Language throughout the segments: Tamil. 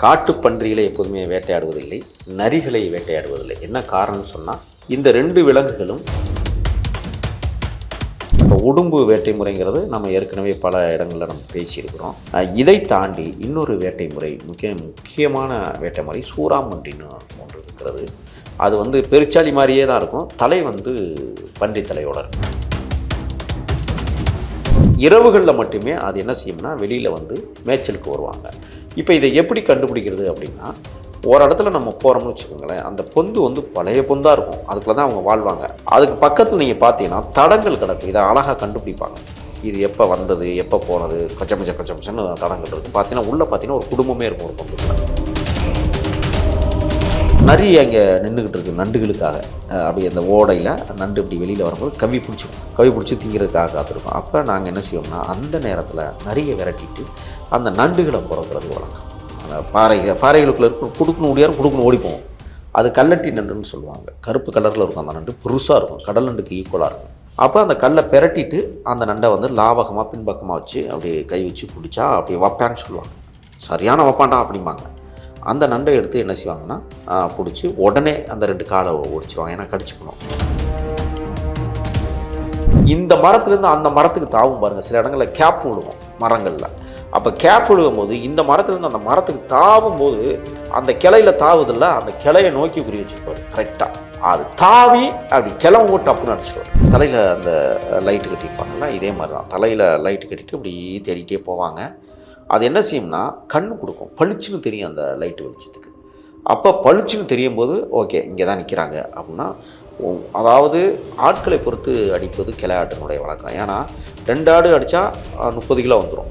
காட்டுப்பன்றிகளை எப்போதுமே வேட்டையாடுவதில்லை நரிகளை வேட்டையாடுவதில்லை. என்ன காரணம்னு சொன்னால் இந்த ரெண்டு விலங்குகளும் இப்போ உடும்பு வேட்டை முறைங்கிறது நம்ம ஏற்கனவே பல இடங்களில் நம்ம பேசியிருக்கிறோம். இதை தாண்டி இன்னொரு வேட்டை முறை முக்கிய முக்கியமான வேட்டை முறை சூறாமன்றின்னு ஒன்று இருக்கிறது. அது வந்து பெருச்சாளி மாதிரியே தான் இருக்கும். தலை வந்து பன்றி தலையோட இருக்கும். இரவுகளில் மட்டுமே அது என்ன செய்யும்னா வெளியில் வந்து மேய்ச்சலுக்கு வருவாங்க. இப்போ இதை எப்படி கண்டுபிடிக்கிறது அப்படின்னா ஒரு இடத்துல நம்ம போகிறோம்னு வச்சுக்கோங்களேன் அந்த பொந்து வந்து பழைய பொந்தாக இருக்கும். அதுக்குள்ள தான் அவங்க வாழ்வாங்க. அதுக்கு பக்கத்தில் நீங்கள் பார்த்தீங்கன்னா தடங்கள் கிடக்கும் இதை அழகாக கண்டுபிடிப்பாங்க. இது எப்போ வந்தது எப்போ போனது கொச்ச கொச்ச தடங்கள் இருக்கும் பார்த்தீங்கன்னா உள்ளே பார்த்தீங்கன்னா ஒரு குடும்பமே இருக்கும் ஒரு பொந்துக்குள்ள. நரி அங்கே நின்றுக்கிட்டு இருக்கு நண்டுகளுக்காக. அப்படி அப்படியே அந்த ஓடையில் நண்டு இப்படி வெளியில் வரும்போது கவி பிடிச்சிக்கும் கவி பிடிச்சி திங்கிறதுக்காக காத்திருக்கோம். அப்போ நாங்கள் என்ன செய்வோம்னா அந்த நேரத்தில் நிறைய விரட்டிட்டு அந்த நண்டுகளை பிறக்கிறது வழக்கம். அந்த பாறை பாறைகளுக்குள்ள இருக்கும் கொடுக்கணும் ஓடியாரும் கொடுக்கணும் ஓடி போவோம் அது கல்லட்டி நண்டுன்னு சொல்லுவாங்க. கருப்பு கலரில் இருக்கும் அந்த நண்டு பெருசாக இருக்கும் கடல் நண்டுக்கு ஈக்குவலாக இருக்கும். அப்போ அந்த கல்லை பெரட்டிட்டு அந்த நண்டை வந்து லாவகமாக பின்பக்கமாக வச்சு அப்படியே கை வச்சு பிடிச்சா அப்படியே வப்பான்னு சொல்லுவாங்க. சரியான வப்பாண்டா அப்படிம்பாங்க. அந்த நண்டை எடுத்து என்ன செய்வாங்கன்னா பிடிச்சி உடனே அந்த ரெண்டு காலை ஒடிச்சிருவாங்க. ஏன்னா கடிச்சுக்கணும். இந்த மரத்துலேருந்து அந்த மரத்துக்கு தாவும் பாருங்கள் சில இடங்களில் கேப் விழுவோம் மரங்களில். அப்போ கேப் விழுகும் போது இந்த மரத்துலேருந்து அந்த மரத்துக்கு தாவும் போது அந்த கிளையில தாவுதில்ல அந்த கிளையை நோக்கி குறி வச்சுருப்பார். கரெக்டாக அது தாவி அப்படி கிளம்ப போட்டு அப்படின்னு அடிச்சிடுவார் தலையில் அந்த லைட்டு கட்டியிருப்பாங்கல்ல இதே மாதிரி தான் தலையில் லைட்டு கட்டிட்டு இப்படி தேடிட்டே போவாங்க. அது என்ன செய்யும்னா கண்ணு கொடுக்கும். பளிச்சுன்னு தெரியும் அந்த லைட்டு வெளிச்சத்துக்கு. அப்போ பளிச்சுன்னு தெரியும் போது ஓகே இங்கே தான் நிற்கிறாங்க அப்படின்னா அதாவது ஆட்களை பொறுத்து அடிப்பது கிளை ஆட்டினுடைய வழக்கம். ஏன்னா ரெண்டு ஆடு அடித்தா முப்பது கிலோ வந்துடும்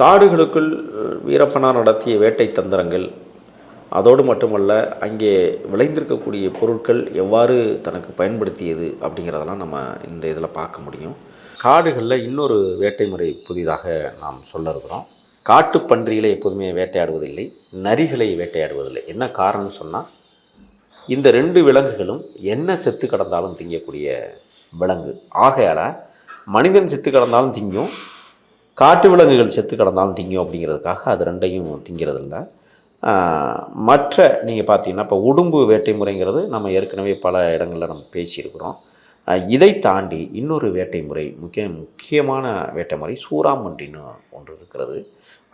காடுகளுக்குள் வீரப்பனார் நடத்திய வேட்டை தந்திரங்கள் அதோடு மட்டுமல்ல அங்கே விளைந்திருக்கக்கூடிய பொருட்கள் எவ்வாறு தனக்கு பயன்படுத்தியது அப்படிங்கிறதெல்லாம் நம்ம இந்த இதில் பார்க்க முடியும். காடுகளில் இன்னொரு வேட்டை முறை புதிதாக நாம் சொல்ல இருக்கிறோம். காட்டு பன்றிகளை எப்போதுமே வேட்டையாடுவதில்லை நரிகளை வேட்டையாடுவதில்லை. என்ன காரணம்னு சொன்னால் இந்த ரெண்டு விலங்குகளும் என்ன செத்து கடந்தாலும் திங்கக்கூடிய விலங்கு. ஆகையால் மனிதன் செத்து கடந்தாலும் திங்கும் காட்டு விலங்குகள் செத்து கிடந்தாலும் திங்கும் அப்படிங்கிறதுக்காக அது ரெண்டையும் திங்கிறதில்ல. மற்ற நீங்கள் பார்த்தீங்கன்னா இப்போ உடும்பு வேட்டை முறைங்கிறது நம்ம ஏற்கனவே பல இடங்களில் நம்ம பேசியிருக்கிறோம். இதை தாண்டி இன்னொரு வேட்டை முறை முக்கிய முக்கியமான வேட்டை முறை சூறாமன்றின்னு ஒன்று இருக்கிறது.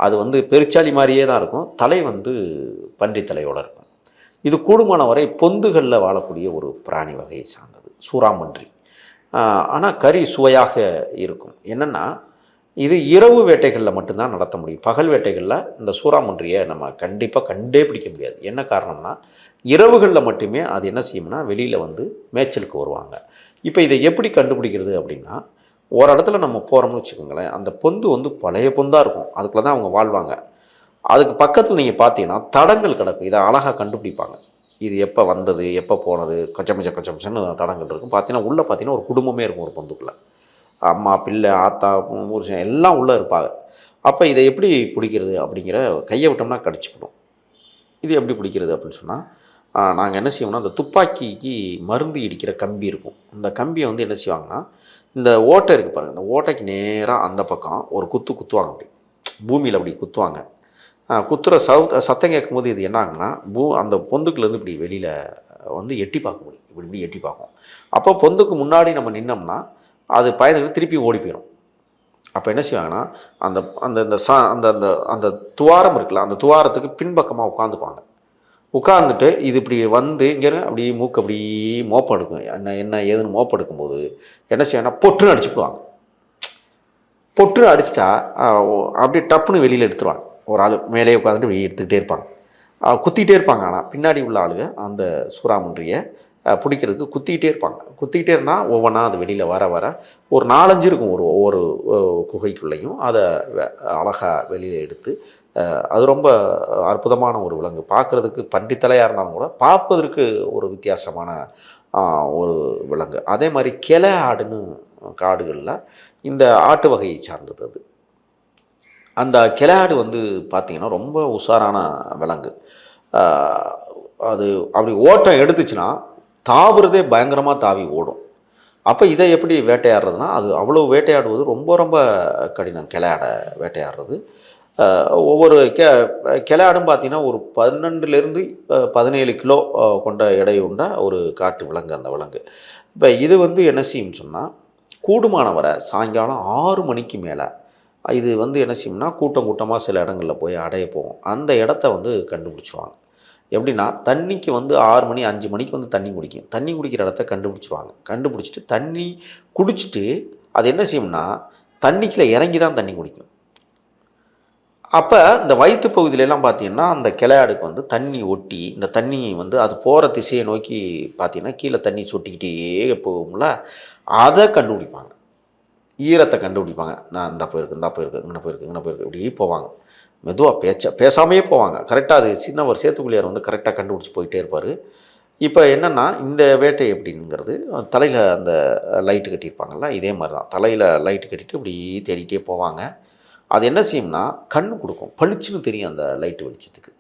அது வந்து பெருச்சாளி மாதிரியே தான் இருக்கும். தலை வந்து பன்றி தலையோடு இருக்கும். இது கூடுமான வரை பொந்துகளில் வாழக்கூடிய ஒரு பிராணி வகையை சார்ந்தது சூறாமன்றி. ஆனால் கறி சுவையாக இருக்கும். என்னென்னா இது இரவு வேட்டைகளில் மட்டும்தான் நடத்த முடியும். பகல் வேட்டைகளில் இந்த சூறாமன்றியை நம்ம கண்டிப்பாக கண்டே பிடிக்க முடியாது. என்ன காரணம்னா இரவுகளில் மட்டுமே அது என்ன செய்யும்னா வெளியில் வந்து மேய்ச்சலுக்கு வருவாங்க. இப்போ இதை எப்படி கண்டுபிடிக்கிறது அப்படின்னா ஒரு இடத்துல நம்ம போகிறோம்னு வச்சுக்கோங்களேன் அந்த பொந்து வந்து பழைய பொந்தாக இருக்கும். அதுக்குள்ள தான் அவங்க வாழ்வாங்க. அதுக்கு பக்கத்தில் நீங்கள் பார்த்தீங்கன்னா தடங்கள் கிடக்கும். இதை அழகாக கண்டுபிடிப்பாங்க. இது எப்போ வந்தது எப்போ போனது கொச்சமிச்ச கொச்சமிச்சன்னு தடங்கள் இருக்கும். பார்த்தீங்கன்னா உள்ளே பார்த்தீங்கன்னா ஒரு குடும்பமே இருக்கும் ஒரு பொந்துக்குள்ளே. அம்மா பிள்ளை ஆத்தா புருஷன் எல்லாம் உள்ளே இருப்பாங்க. அப்போ இதை எப்படி பிடிக்கிறது அப்படிங்கிற கையை விட்டோம்னா கடிச்சுக்கணும் இது எப்படி பிடிக்கிறது அப்படின்னு சொன்னால் நாங்கள் என்ன செய்வோம்னா அந்த துப்பாக்கிக்கு மருந்து இடிக்கிற கம்பி இருக்கும். இந்த கம்பியை வந்து என்ன செய்வாங்கன்னா இந்த ஓட்டை இருக்குது பாருங்கள் இந்த ஓட்டைக்கு நேராக அந்த பக்கம் ஒரு குத்து குத்துவாங்க அப்படி. பூமியில் அப்படி குத்துவாங்க. குத்துற சவுத் சத்தம் கேட்கும்போது இது என்ன ஆகுன்னா பூ அந்த பொந்துக்குலேருந்து இப்படி வெளியில் வந்து எட்டி பார்க்க முடியும். இப்படி இப்படி எட்டி பார்க்கும். அப்போ பொந்துக்கு முன்னாடி நம்ம நின்னோம்னா அது பயந்துக்கிட்டு திருப்பி ஓடி போயிடும் அப்போ என்ன செய்வாங்கன்னா அந்த அந்த இந்த சா அந்த அந்த அந்த துவாரம் இருக்குல்ல அந்த துவாரத்துக்கு பின்பக்கமாக உட்காந்துப்பாங்க உட்காந்துட்டு இது இப்படி வந்து இங்கே அப்படியே மூக்கு அப்படியே மோப்பம் எடுக்கும் என்ன என்ன ஏதுன்னு மோப்பம் எடுக்கும்போது என்ன செய்யணும்னா பொட்டுன்னு அடிச்சுக்குவாங்க. பொட்டுன்னு அடிச்சிட்டா ஓ- அப்படியே டப்புன்னு வெளியில் எடுத்துருவாங்க. ஒரு ஆள் மேலே உட்காந்துட்டு வெளியே எடுத்துக்கிட்டே இருப்பாங்க. குத்திக்கிட்டே இருப்பாங்க ஆனால் பின்னாடி உள்ள ஆளுங்க அந்த சூறாமுன்றியை பிடிக்கிறதுக்கு குத்திக்கிட்டே இருப்பாங்க. குத்திக்கிட்டே இருந்தால் ஒவ்வொன்றா அது வெளியில் வர வர ஒரு நாலஞ்சு இருக்கும் ஒரு ஒவ்வொரு குகைக்குள்ளேயும். அதை அழகாக வெளியில் எடுத்து அது ரொம்ப அற்புதமான ஒரு விலங்கு. பார்க்குறதுக்கு பண்டித்தலையாக இருந்தாலும் கூட பார்ப்பதற்கு ஒரு வித்தியாசமான ஒரு விலங்கு. அதே மாதிரி கிளை ஆடுன்னு காடுகளில் இந்த ஆட்டு வகையை சார்ந்தது அது. அந்த கிளையாடு வந்து பார்த்திங்கன்னா ரொம்ப உஷாரான விலங்கு. அது அப்படி ஓட்டம் எடுத்துச்சுன்னா தாவுறதே பயங்கரமாக தாவி ஓடும். அப்போ இதை எப்படி வேட்டையாடுறதுனா அது அவ்வளோ வேட்டையாடுவது ரொம்ப ரொம்ப கடினம் கிளையாட வேட்டையாடுறது. ஒவ்வொரு கெ கிளையாடும் பார்த்தீங்கன்னா ஒரு பன்னெண்டுலேருந்து பதினேழு கிலோ கொண்ட எடை உண்ட ஒரு காட்டு விலங்கு அந்த விலங்கு. இப்போ இது வந்து என்ன செய்யும்னு சொன்னால் கூடுமானவரை சாயங்காலம் ஆறு மணிக்கு மேலே இது வந்து என்ன செய்யும்னா கூட்டம் கூட்டமாக சில இடங்களில் போய் அடைய போகும். அந்த இடத்த வந்து கண்டுபிடிச்சிருவாங்க. எப்படின்னா தண்ணிக்கு வந்து ஆறு மணி அஞ்சு மணிக்கு வந்து தண்ணி குடிக்கும். தண்ணி குடிக்கிற இடத்த கண்டுபிடிச்சிருவாங்க. கண்டுபிடிச்சிட்டு தண்ணி குடிச்சிட்டு அது என்ன செய்யும்னா தண்ணிக்குள்ளே இறங்கி தான் தண்ணி குடிக்கும். அப்போ இந்த வயிற்று பகுதியிலலாம் பார்த்தீங்கன்னா அந்த கிளையாடுக்கு வந்து தண்ணி ஒட்டி இந்த தண்ணி வந்து அது போகிற திசையை நோக்கி பார்த்தீங்கன்னா கீழே தண்ணி சொட்டிக்கிட்டே போகும்ல அதை கண்டுபிடிப்பாங்க. ஈரத்தை கண்டுபிடிப்பாங்க. நான் இந்த போயிருக்கு இந்த போயிருக்கு இங்கே போயிருக்கு இங்கே போயிருக்கு இப்படி போவாங்க. மெதுவாக பேச்ச பேசாமையே போவாங்க. கரெக்டாக அது சின்னவர் சேத்துக்குள்ளியார் வந்து கரெக்டாக கண்டுபிடிச்சி போயிட்டே இருப்பார். இப்போ என்னென்னா இந்த வேட்டை எப்படிங்கிறது தலையில் அந்த லைட்டு கட்டியிருப்பாங்கள்ல இதே மாதிரி தான் தலையில் லைட்டு கட்டிட்டு இப்படி தேடிட்டே போவாங்க. அது என்ன செய்யும்னா கண்ணு கொடுக்கும். பளிச்சுன்னு தெரியும் அந்த லைட்டு வெளிச்சத்துக்கு.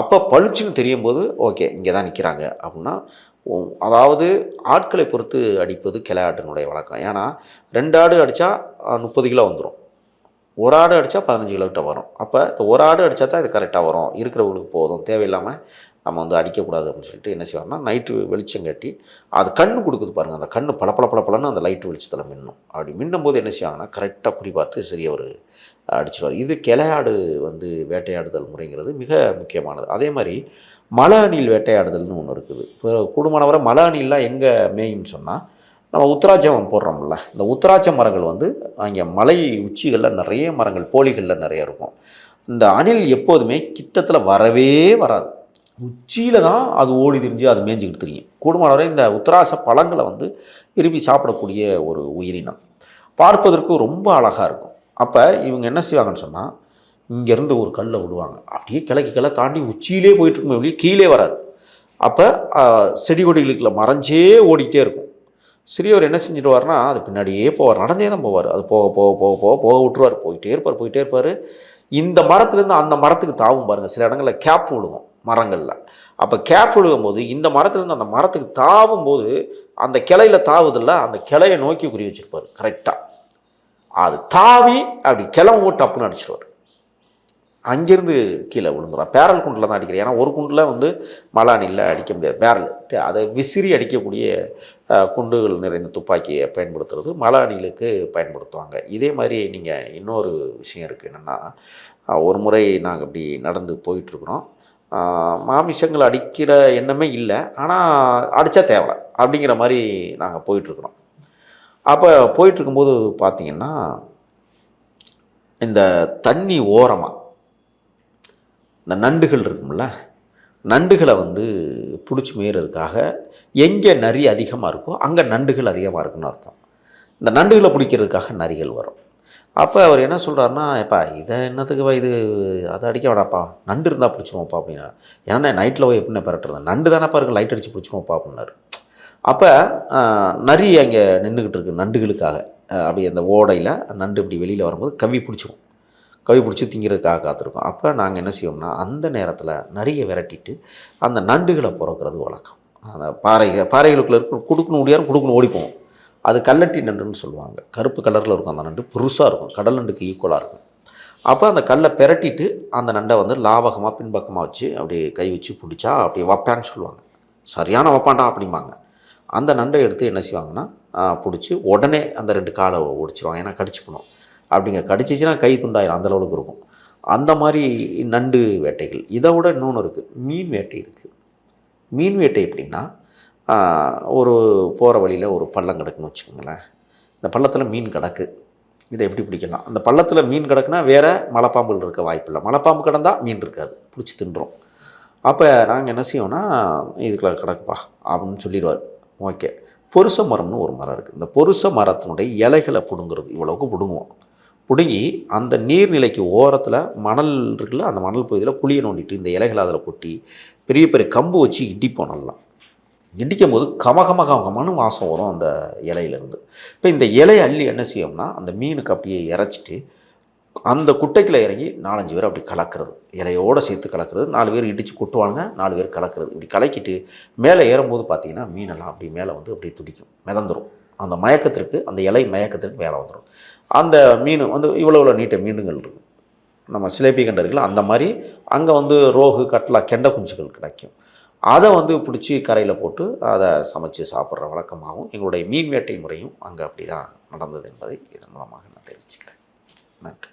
அப்போ பளிச்சுன்னு தெரியும் போது ஓகே இங்கே தான் நிற்கிறாங்க அப்படின்னா அதாவது ஆட்களை பொறுத்து அடிப்பது கிளையாட்டினுடைய வழக்கம். ஏன்னா ரெண்டு ஆடு அடித்தா முப்பது கிலோ வந்துடும் ஒரு ஆடு அடித்தா பதினஞ்சு கிலோக்கிட்ட வரும். அப்போ இந்த ஒரு ஆடு அடித்தா தான் இது கரெக்டாக வரும். இருக்கிறவங்களுக்கு போதும். தேவையில்லாமல் நம்ம வந்து அடிக்கக்கூடாது அப்படின்னு சொல்லிட்டு என்ன செய்வாங்கன்னா நைட்டு வெளிச்சம் கட்டி அது கண்ணு கொடுக்குது பாருங்கள் அந்த கண்ணு பல பல பலன்னு அந்த லைட்டு வெளிச்சத்தில் மின்னும். அப்படி மின்னும் போது என்ன செய்வாங்கன்னா கரெக்டாக குறி பார்த்து சரி அவர் அடிச்சிடுவார் இது கிளையாடு வந்து வேட்டையாடுதல் முறைங்கிறது மிக முக்கியமானது. அதே மாதிரி மலை அணில் வேட்டையாடுதல்னு ஒன்று இருக்குது. இப்போ கூடுமானவரை மலை அணிலாம் எங்கே மேயும்னு சொன்னால் நம்ம உத்தராட்சம் போடுறோம்ல இந்த உத்தராட்ச மரங்கள் வந்து அங்கே மலை உச்சிகளில் நிறைய மரங்கள் போலிகளில் நிறைய இருக்கும். இந்த அணில் எப்போதுமே கிட்டத்தில் வரவே வராது. உச்சியில் தான் அது ஓடி திரிஞ்சு அது மேய்ஞ்சிக்கிட்டு தெரியும். கூடுமானவரை இந்த உத்தராச பழங்களை வந்து விரும்பி சாப்பிடக்கூடிய ஒரு உயிரினம். பார்ப்பதற்கு ரொம்ப அழகாக இருக்கும். அப்போ இவங்க என்ன செய்வாங்கன்னு சொன்னால் இங்கேருந்து ஒரு கல்லை விடுவாங்க. அப்படியே கிழக்கு கிளை தாண்டி உச்சியிலே போயிட்டு இருக்கும் கீழே வராது. அப்போ செடி கொடிகளுக்குள்ள மறைஞ்சே ஓடிக்கிட்டே இருக்கும். சிறியவர் என்ன செஞ்சிடுவார்னா அது பின்னாடியே போவார் நடந்தே தான் போவார். அது போக போக போக போக போக விட்டுருவார். போயிட்டே இருப்பார் போயிட்டே இருப்பார். இந்த மரத்துலேருந்து அந்த மரத்துக்கு தாவும் பாருங்கள் சில இடங்களில் கேப் விழுகும் மரங்களில். அப்போ கேப் விழுகும் போது இந்த மரத்துலேருந்து அந்த மரத்துக்கு தாவும் போது அந்த கிளையில தாவுதில்ல அந்த கிளையை நோக்கி குறி வச்சிருப்பார் கரெக்டாக அது தாவி அப்படி கிளம்ப போட்டு டப்புன்னு அடிச்சிருவார். அங்கேருந்து கீழே விழுந்துடும் பேரல் குண்டில் தான் அடிக்கிறேன். ஏன்னா ஒரு குண்டில் வந்து மலானில் அடிக்க முடியாது. பேரல். அதை விசிறி அடிக்கக்கூடிய குண்டுகள் நிறைந்த துப்பாக்கியை பயன்படுத்துறது மலானிலுக்கு பயன்படுத்துவாங்க. இதே மாதிரி நீங்கள் இன்னொரு விஷயம் இருக்குது என்னென்னா ஒரு முறை நாங்கள் இப்படி நடந்து போயிட்டுருக்குறோம். மாமிசங்கள் அடிக்கிற எண்ணமே இல்லை. ஆனால் அடித்தா தேவை அப்படிங்கிற மாதிரி நாங்கள் போயிட்டுருக்குறோம். அப்போ போயிட்டுருக்கும்போது பார்த்திங்கன்னா இந்த தண்ணி ஓரமாக இந்த நண்டுகள் இருக்கும்ல நண்டுகளை வந்து பிடிச்சி மேயறதுக்காக எங்கே நரி அதிகமாக இருக்கோ அங்கே நண்டுகள் அதிகமாக இருக்குன்னு அர்த்தம். இந்த நண்டுகளை பிடிக்கிறதுக்காக நரிகள் வரும். அப்போ அவர் என்ன சொல்கிறாருன்னா எப்பா இதை என்னத்துக்குப்பா இது? அதை அடிக்க வேடாப்பா நண்டு இருந்தால் பிடிச்சிருவோம்ப்பா அப்படின்னா ஏன்னா நைட்டில் போய் எப்படின்னு பரட்டுறது? நண்டு தானேப்பா இருக்கு லைட் அடித்து பிடிச்சிருவோம்ப்பா அப்படின்னாரு. அப்போ நரி அங்கே நின்றுக்கிட்டு இருக்கு நண்டுகளுக்காக. அப்படி அந்த ஓடையில் நண்டு இப்படி வெளியில் வரும்போது கவி பிடிச்சிவோம் கவி பிடிச்சி திங்கிறதுக்காக காத்திருக்கோம். அப்போ நாங்கள் என்ன செய்வோம்னா அந்த நேரத்தில் நிறைய விரட்டிட்டு அந்த நண்டுகளை பிறக்கிறது வழக்கம். அந்த பாறைகள் பாறைகளுக்குள்ள இருக்க கொடுக்கணும் முடியாது கொடுக்கணும் ஓடிப்போம். அது கல்லட்டி நண்டுன்னு சொல்லுவாங்க. கருப்பு கலரில் இருக்கும் அந்த நண்டு. பெருசாக இருக்கும். கடல் நண்டுக்கு ஈக்குவலாக இருக்கும். அப்போ அந்த கல்லை பெரட்டிட்டு அந்த நண்டை வந்து லாவகமாக பின்பக்கமாக வச்சு அப்படியே கை வச்சு பிடிச்சா அப்படியே வைப்பான்னு சொல்லுவாங்க. சரியான வைப்பான்டா அப்படிம்பாங்க. அந்த நண்டை எடுத்து என்ன செய்வாங்கன்னா பிடிச்சி உடனே அந்த ரெண்டு காலை ஒடிச்சிருவாங்க. ஏன்னா கடிச்சுக்கணும் அப்படிங்க. கடிச்சிச்சுன்னா கை துண்டாயிரும். அந்த அளவுக்கு இருக்கும். அந்த மாதிரி நண்டு வேட்டைகள். இதை விட இன்னொன்று இருக்குது மீன் வேட்டை இருக்குது மீன் வேட்டை எப்படின்னா ஒரு போகிற வழியில் ஒரு பள்ளம் கிடக்குன்னு வச்சுக்கோங்களேன். இந்த பள்ளத்தில் மீன் கிடக்கு. இதை எப்படி பிடிக்கலாம்? அந்த பள்ளத்தில் மீன் கிடக்குனா வேறு மலைப்பாம்புகள் இருக்க வாய்ப்பில்லை. மலைப்பாம்பு கிடந்தால் மீன் இருக்காது. பிடிச்சி தின்றோம் அப்போ நாங்கள் என்ன செய்வோம்னா இதுக்குள்ள கிடக்குப்பா அப்படின்னு சொல்லிடுவார். ஓகே. பொருச மரம்னு ஒரு மரம் இருக்குது இந்த பொருச மரத்தினுடைய இலைகளை பிடுங்குறது. இவ்வளவுக்கு பிடுங்குவோம். பிடுங்கி அந்த நீர்நிலைக்கு ஓரத்தில் மணல் இருக்குல்ல அந்த மணல் பகுதியில் குழியை நோண்டிட்டு இந்த இலைகளை அதில் கொட்டி பெரிய பெரிய கம்பு வச்சு இடிப்போம் நல்லா இடிக்கும் போது கமகமகமகமான வாசம் வரும் அந்த இலையிலேருந்து. இப்போ இந்த இலையை அள்ளி என்ன செய்யோம்னா அந்த மீனுக்கு அப்படியே இறைச்சிட்டு அந்த குட்டைக்குள்ள இறங்கி நாலஞ்சு பேர் அப்படி கலக்கிறது. இலையோடு சேர்த்து கலக்கிறது. நாலு பேர் இடித்து கொட்டுவாங்க நாலு பேர் கலக்கிறது. இப்படி கலக்கிட்டு மேலே ஏறும்போது பார்த்தீங்கன்னா மீனெல்லாம் அப்படி மேலே வந்து அப்படியே துடிக்கும் மிதந்துடும் அந்த மயக்கத்திற்கு அந்த இலை மயக்கத்திற்கு மேலே வந்துடும் அந்த மீன் வந்து இவ்வளோ இவ்வளோ நீட்ட மீனுங்கள் இருக்கும் நம்ம சிலேபி கண்ட இருக்குல்ல அந்த மாதிரி அங்கே வந்து ரோகு கட்லா கெண்டை குஞ்சுகள் கிடைக்கும். அதை வந்து பிடிச்சி கரையில் போட்டு அதை சமைச்சு சாப்பிட்ற வழக்கமாகவும் எங்களுடைய மீன் வேட்டை முறையும் அங்கே அப்படி தான் நடந்தது என்பதை இதன் மூலமாக நான் தெரிவிச்சுக்கிறேன். நன்றி.